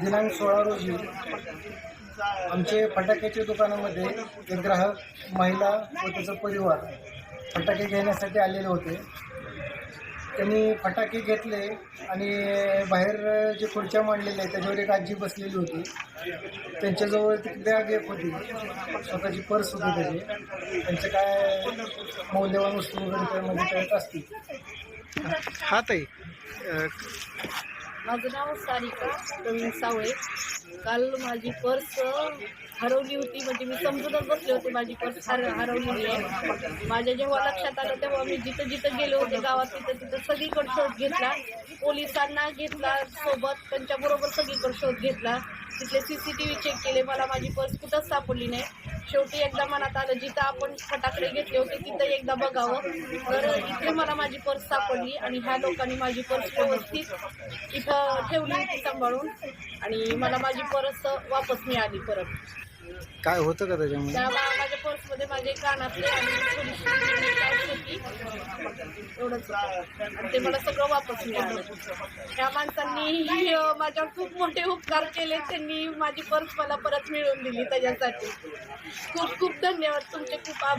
दिनांक सोळा रोजी आमचे फटाक्याच्या दुकानामध्ये एक ग्राहक महिला व त्याचा परिवार फटाके घेण्यासाठी आलेले होते. त्यांनी फटाके घेतले आणि बाहेर जे खुर्च्या मांडलेल्या आहेत त्याच्यावर एक आजी बसलेली होती. त्यांच्याजवळ ती बॅग एक होती. स्वतःची पर्स होती त्याची. त्यांचे काय मौल्यवान वस्तू वगैरे त्यामध्ये त्यात असतील? हा ताई. माझं नाव सारिका प्रवीण सावळे. काल माझी पर्स हरवली होती म्हणजे मी समजूनच बसले होते माझी पर्स हर हरवलेली आहे. माझ्या जेव्हा लक्षात आलं तेव्हा मी जिथं जिथं गेले होते गावात तिथं तिथं सगळीकडे शोध घेतला. पोलिसांना घेतला सोबत त्यांच्याबरोबर सगळीकडे शोध घेतला. तिथले C C T V check केले मला माझी पर्स कुठंच सापडली नाही. शेवटी एकदा मनात आलं जिथं आपण फटाकडे घेतले होते तिथं एकदा बघावं. तर इथे मला माझी पर्स सापडली आणि ह्या लोकांनी माझी पर्स व्यवस्थित इथं ठेवली होती सांभाळून. आणि मला माझी पर्स वापस मिळाली परत. काय होतं का त्याच्यामध्ये? त्या मा- माझ्या पर्समध्ये माझे कानातले आणि थोडीशी cash होती एवढंच आणि ते मला सगळं वापस मिळालं. त्या माणसांनी माझ्यावर खूप मोठे उपकार केले. त्यांनी माझी पर्स मला परत मिळवून दिली त्याच्यासाठी. खूप खूप धन्यवाद. तुमचे खूप आभार.